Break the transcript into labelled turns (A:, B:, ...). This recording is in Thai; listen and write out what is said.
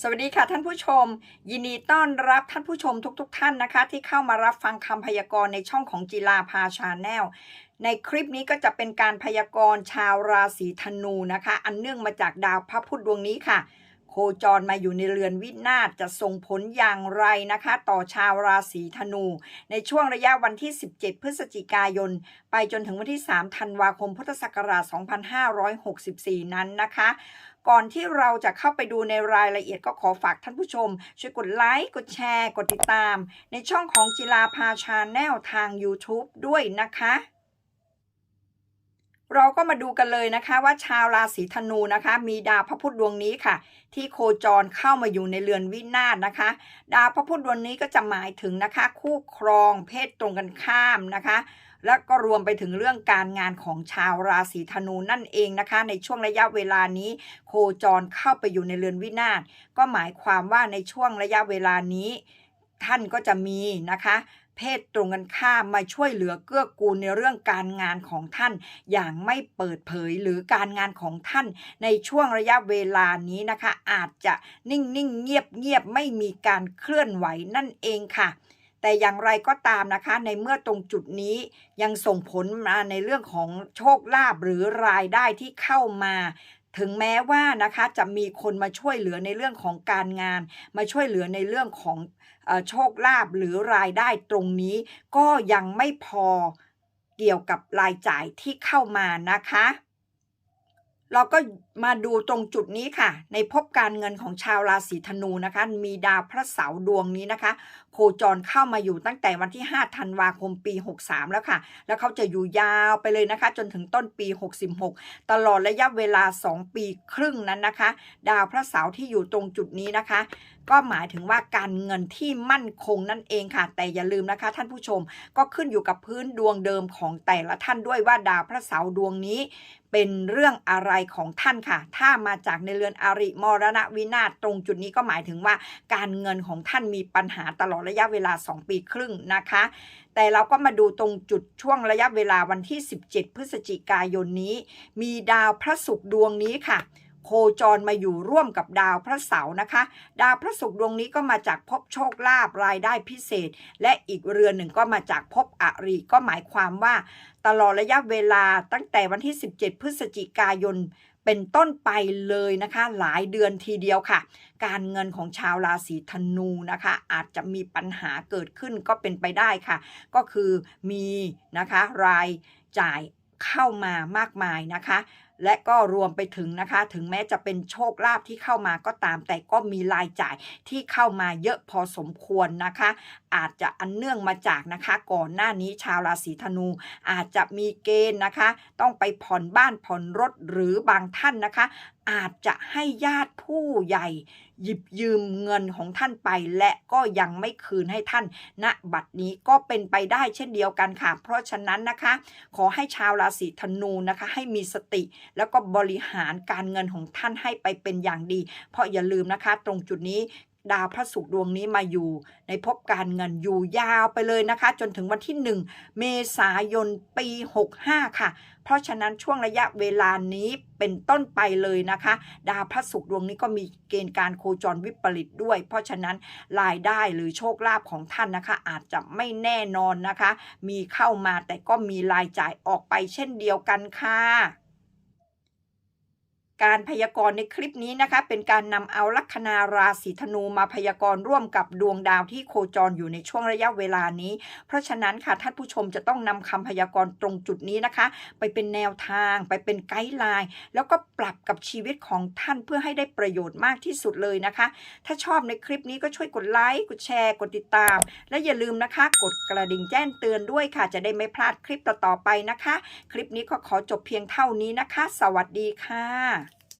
A: สวัสดีค่ะท่านผู้ชม ยินดีต้อนรับท่านผู้ชมทุกๆทท่านนะคะ ที่เข้ามารับฟังคำพยากรณ์ในช่องของจีลาพาชาแนลในคลิปนี้ก็จะเป็นการพยากรณ์ชาวราศีธนูนะคะ อันเนื่องมาจากดาวพระพุธดวงนี้ค่ะ โคจรมาอยู่ในเรือนวินาศจะส่งผลอย่างไรนะคะ ต่อชาวราศีธนู ในช่วงระยะวันที่ 17 พฤศจิกายน ไปจนถึงวันที่ 3 ธันวาคมพุทธศักราช 2564 นั้นนะคะ ก่อนที่เราจะเข้าไปดูในรายละเอียดก็ขอฝากท่านผู้ชม ช่วยกดไลค์ กดแชร์ กดติดตาม ในช่องของจิลาพาชาแนลทาง YouTube ด้วยนะคะเราก็มาดูกันเลยนะคะว่าชาวราศีธนูนะคะ มีดาวพระพุธดวงนี้ค่ะ ที่โคจรเข้ามาอยู่ในเรือนวินาศนะคะ ดาวพระพุธดวงนี้ก็จะหมายถึงนะคะ คู่ครองเพศตรงกันข้ามนะคะ และก็รวมไปถึงเรื่องการงานของชาวราศีธนูนั่นเองนะคะ ในช่วงระยะเวลานี้ โคจรเข้าไปอยู่ในเรือนวินาศก็หมายความว่าในช่วงระยะเวลานี้ ท่านก็จะมีนะคะเพศตรงกันข้ามมาช่วยเหลือเกื้อกูลในเรื่องการงานของท่าน อย่างไม่เปิดเผยหรือการงานของท่าน ในช่วงระยะเวลานี้นะคะ อาจจะนิ่งนิ่งเงียบเงียบไม่มีการเคลื่อนไหวนั่นเองค่ะ แต่อย่างไรก็ตามนะคะ ในเมื่อตรงจุดนี้ยังส่งผลมาในเรื่องของโชคลาภหรือรายได้ที่เข้ามาถึงแม้ว่านะคะจะมีคนมาช่วยเหลือในเรื่องของการงาน มาช่วยเหลือในเรื่องของโชคลาภหรือรายได้ตรงนี้ ก็ยังไม่พอเกี่ยวกับรายจ่ายที่เข้ามานะคะ เราก็มาดูตรงจุดนี้ค่ะ ในภพการเงินของชาวราศีธนูนะคะ มีดาวพระเสาร์ดวงนี้นะคะ โคจรเข้ามาอยู่ตั้งแต่วันที่ 5 ธันวาคมปี 63 แล้วค่ะ แล้วเขาจะอยู่ยาวไปเลยนะคะ จนถึงต้นปี 66 ตลอดระยะเวลา 2 ปีครึ่งนั้นนะคะ ดาวพระเสาร์ที่อยู่ตรงจุดนี้นะคะ ก็หมายถึงว่าการเงินที่มั่นคงนั่นเองค่ะ แต่อย่าลืมนะคะ ท่านผู้ชมก็ขึ้นอยู่กับพื้นดวงเดิมของแต่ละท่านด้วยว่าดาวพระเสาร์ดวงนี้ เป็นเรื่องอะไรของท่านค่ะ ถ้ามาจากในเรือนอริมรณวินาศตรงจุดนี้ก็หมายถึงว่า การเงินของท่านมีปัญหาตลอดระยะเวลา 2 ปีครึ่งนะคะ แต่เราก็มาดูตรงจุดช่วงระยะเวลาวันที่ 17 พฤศจิกายนนี้ มีดาวพระศุกร์ดวงนี้ค่ะโคจรมาอยู่ร่วมกับดาวพระเสาร์นะคะ ดาวพระศุกร์ดวงนี้ก็มาจากภพโชคลาภรายได้พิเศษ และอีกเรือนหนึ่งก็มาจากภพอริก็หมายความว่า ตลอดระยะเวลาตั้งแต่วันที่ 17 พฤศจิกายน เป็นต้นไปเลยนะคะ หลายเดือนทีเดียวค่ะ การเงินของชาวราศีธนูนะคะ อาจจะมีปัญหาเกิดขึ้นก็เป็นไปได้ค่ะ ก็คือมีนะคะรายจ่ายเข้ามามากมายนะคะ และก็รวมไปถึงนะคะ ถึงแม้จะเป็นโชคลาภที่เข้ามาก็ตาม แต่ก็มีรายจ่ายที่เข้ามาเยอะพอสมควรนะคะ อาจจะอันเนื่องมาจากนะคะ ก่อนหน้านี้ชาวราศีธนู อาจจะมีเกณฑ์นะคะ ต้องไปผ่อนบ้านผ่อนรถหรือบางท่านนะคะอาจจะให้ญาติผู้ใหญ่ หยิบยืมเงินของท่านไป และก็ยังไม่คืนให้ท่านณบัดนี้ก็เป็นไปได้เช่นเดียวกันค่ะ เพราะฉะนั้นนะคะ ขอให้ชาวราศีธนูนะคะ ให้มีสติ แล้วก็บริหารการเงินของท่านให้ไปเป็นอย่างดี เพราะอย่าลืมนะคะ ตรงจุดนี้ ดาวพระศุกร์ดวงนี้มาอยู่ ในภพการเงินอยู่ยาวไปเลยนะคะ จนถึงวันที่ 1 เมษายนปี 65 ค่ะ เพราะฉะนั้นช่วงระยะเวลานี้เป็นต้นไปเลยนะคะ ดาวพระศุกร์ดวงนี้ก็มีเกณฑ์การโคจรวิปริตด้วย เพราะฉะนั้นรายได้หรือโชคลาภของท่านนะคะ อาจจะไม่แน่นอนนะคะ มีเข้ามาแต่ก็มีรายจ่ายออกไปเช่นเดียวกันค่ะ การพยากรณ์ในคลิปนี้นะคะ เป็นการนำเอาลัคนาราศีธนูมาพยากรณ์ร่วมกับดวงดาวที่โคจรอยู่ในช่วงระยะเวลานี้ เพราะฉะนั้นค่ะท่านผู้ชมจะต้องนำคำพยากรณ์ตรงจุดนี้นะคะ ไปเป็นแนวทางไปเป็นไกด์ไลน์แล้วก็ปรับกับชีวิตของท่านเพื่อให้ได้ประโยชน์มากที่สุดเลยนะคะ ถ้าชอบในคลิปนี้ก็ช่วยกดไลค์กดแชร์กดติดตาม และอย่าลืมนะคะ กดกระดิ่งแจ้งเตือนด้วยค่ะ จะได้ไม่พลาดคลิปต่อๆไปนะคะ คลิปนี้ก็ขอจบเพียงเท่านี้นะคะ สวัสดีค่ะ